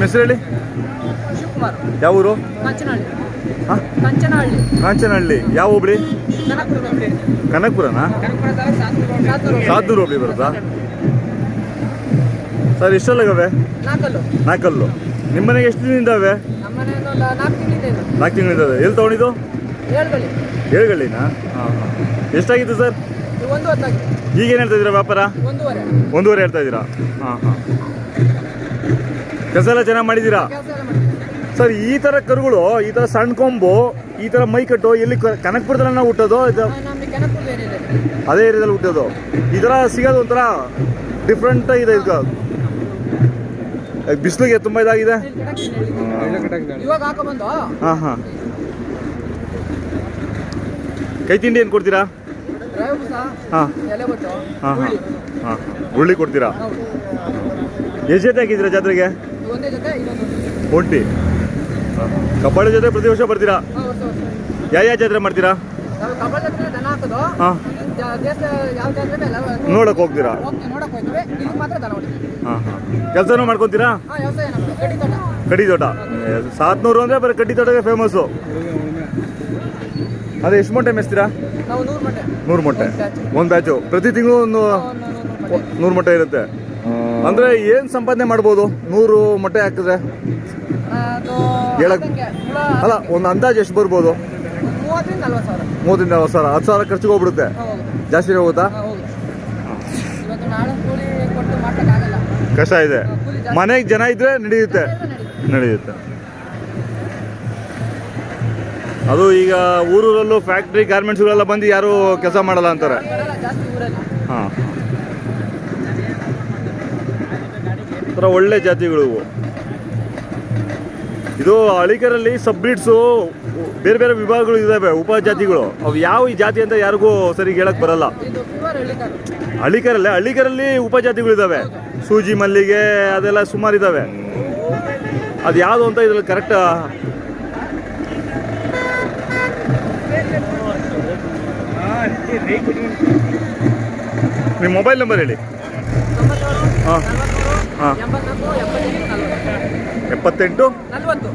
ಹೆಸರು ಹೇಳಿ? ಶಿವಕುಮಾರ್. ಯಾವ ಊರು? ಕಂಚನಹಳ್ಳಿ. ಹಾಂ? ಕಂಚನಹಳ್ಳಿ. ಕಾಂಚನಹಳ್ಳಿ. ಯಾವ ಹೋಬಳಿ ಕನಕಪುರ ಹೋಬಳಿ. ಕನಕಪುರನಾ? ಕನಕಪುರ ತಾಲೂಕು ಸಾತ್ನೂರು- ಸಾತ್ನೂರು ಹೋಬಳಿ. ಸಾದೂರು ಹೋಬಳಿ ಬರುತ್ತಾ? ಸರ್ ಎಷ್ಟೆಲ್ಲಾಗವೆ ನಾಲ್ಕಲ್ಲು. ನಾಲ್ಕಲ್ಲು. ನಿಮ್ಮ ಮನೆಗೆ ಎಷ್ಟು ದಿನ ಇದ್ದಾವೆ ನಮ್ಮ ನಾಲ್ಕು ದಿನ ಇದೆ. ನಾಲ್ಕು ತಿಂಗಳಿದ್ದಾವೆ ಎಲ್ಲಿ ತೊಗೊಂಡಿದ್ದು? ಹೇಳ್ಗಳಿನಾ ಏಳುಗಳಿನಾ ಹಾಂ ಹಾಂ. ಎಷ್ಟಾಗಿತ್ತು ಸರ್? ಒಂದು ಈಗ ಏನು ಹೇಳ್ತಾ ಇದ್ದೀರಾ ವ್ಯಾಪಾರ? ಒಂದೂವರೆ. ಒಂದೂವರೆ ಹೇಳ್ತಾ ಇದ್ದೀರಾ? ಹಾಂ ಹಾಂ. ಕೆಲಸ ಎಲ್ಲ ಚೆನ್ನಾಗಿ ಮಾಡಿದ್ದೀರಾ? ಸರ್ ಈ ಥರ ಕರುಗಳು ಈ ಥರ ಸಣ್ಣ ಕೊಂಬು ಈ ಥರ ಮೈ ಕಟ್ಟು ಎಲ್ಲಿ ಕನಕ್ ಬಿಡ್ತಾರ ನಾವು ಹುಟ್ಟೋದು ಇದು ಅದೇ ಏರಿಯಾದಲ್ಲಿ ಹುಟ್ಟೋದು. ಈ ಥರ ಸಿಗೋದು ಒಂಥರ ಡಿಫ್ರೆಂಟ್ ಇದೆ ಇದು ಬಿಸಿಲಿಗೆ ತುಂಬ ಇದಾಗಿದೆ. ಹಾಂ ಹಾಂ. ಕೈ ತಿಂಡಿ ಏನು ಕೊಡ್ತೀರಾ? ಹಾಂ. ಹಾಂ ಹಾಂ. ಹಾಂ. ಉರುಳಿ ಕೊಡ್ತೀರಾ? ಎಷ್ಟು ಜೊತೆ ಹಾಕಿದ್ದೀರಾ ಜಾತ್ರೆಗೆ? ಒಂಟಿ. ಕಬ್ಬಾಳ ಜೊತೆ ಪ್ರತಿ ವರ್ಷ ಬರ್ತೀರಾ? ಯಾವ ಯಾವ ಜಾತ್ರೆ ಮಾಡ್ತೀರಾ? ಹಾಂ. ನೋಡಕ್ ಹೋಗ್ತೀರಾ? ಹಾಂ ಹಾಂ. ಕೆಲಸನೂ ಮಾಡ್ಕೊತೀರಾ? ಕಡ್ಡಿ ತೋಟ. ಸಾತ್ನೂರು ಅಂದರೆ ಬರೀ ಕಡ್ಡಿ ತೋಟಗೆ ಫೇಮಸ್ಸು ಅದೇ ಎಷ್ಟು ಮೊಟ್ಟೆ ಮೆಸ್ತೀರಾ ನಾವು ನೂರು ಮಟ್ಟೆ. ನೂರು ಮೊಟ್ಟೆ. ಒಂದ್ ಬ್ಯಾಚು ಪ್ರತಿ ತಿಂಗಳು ಒಂದು ನೂರು ಮಟ್ಟೆ. ಇರುತ್ತೆ. ಅಂದರೆ ಏನು ಸಂಪಾದನೆ ಮಾಡ್ಬೋದು? ನೂರು ಮೊಟ್ಟೆ ಹಾಕಿದ್ರೆ? ಹೇಳಕ್- ಅಲ್ಲ ಒಂದು ಅಂದಾಜು ಎಷ್ಟು ಬರ್ಬೋದು? ಮೂವತ್ತರಿಂದ ನಲ್ವತ್ತು ಸಾವಿರ. ಹತ್ತು ಸಾವಿರ ಖರ್ಚಿಗೆ ಹೋಗ್ಬಿಡುತ್ತೆ. ಜಾಸ್ತಿ ಹೋಗುತ್ತಾ? ಕಷ್ಟ ಇದೆ. ಮನೆಗೆ ಜನ ಇದ್ರೆ ನಡೆಯುತ್ತೆ. ನಡೆಯುತ್ತೆ. ಅದು ಈಗ ಊರೂರಲ್ಲೂ ಫ್ಯಾಕ್ಟ್ರಿ ಗಾರ್ಮೆಂಟ್ಸ್ಗಳೆಲ್ಲ ಬಂದು ಯಾರು ಕೆಲಸ ಮಾಡಲ್ಲ ಅಂತಾರೆ. ಹಾಂ. ಥರ ಒಳ್ಳೆ ಜಾತಿಗಳು ಇವು. ಇದು ಹಳಿಕರಲ್ಲಿ ಸಬ್ಬ್ರೀಡ್ಸು ಬೇರೆ ಬೇರೆ ವಿಭಾಗಗಳು ಇದ್ದಾವೆ ಉಪಜಾತಿಗಳು. ಅವು ಯಾವ ಈ ಜಾತಿ ಅಂತ ಯಾರಿಗೂ ಸರಿ ಹೇಳಕ್ಕೆ ಬರಲ್ಲ. ಹಳ್ಳಿಕರಲ್ಲೇ ಹಳ್ಳಿಕರಲ್ಲಿ ಉಪಜಾತಿಗಳು ಇದ್ದಾವೆ ಸೂಜಿ ಮಲ್ಲಿಗೆ ಅದೆಲ್ಲ ಸುಮಾರು ಇದ್ದಾವೆ ಅದು ಯಾವುದು ಅಂತ ಇದ್ರಲ್ಲಿ ಕರೆಕ್ಟ್ ನಿಮ್ಮ ಮೊಬೈಲ್ ನಂಬರ್ ಹೇಳಿ. ಹಾಂ. ಹಾಂ. ಎಪ್ಪತ್ತೆಂಟು? ನಲವತ್ತು.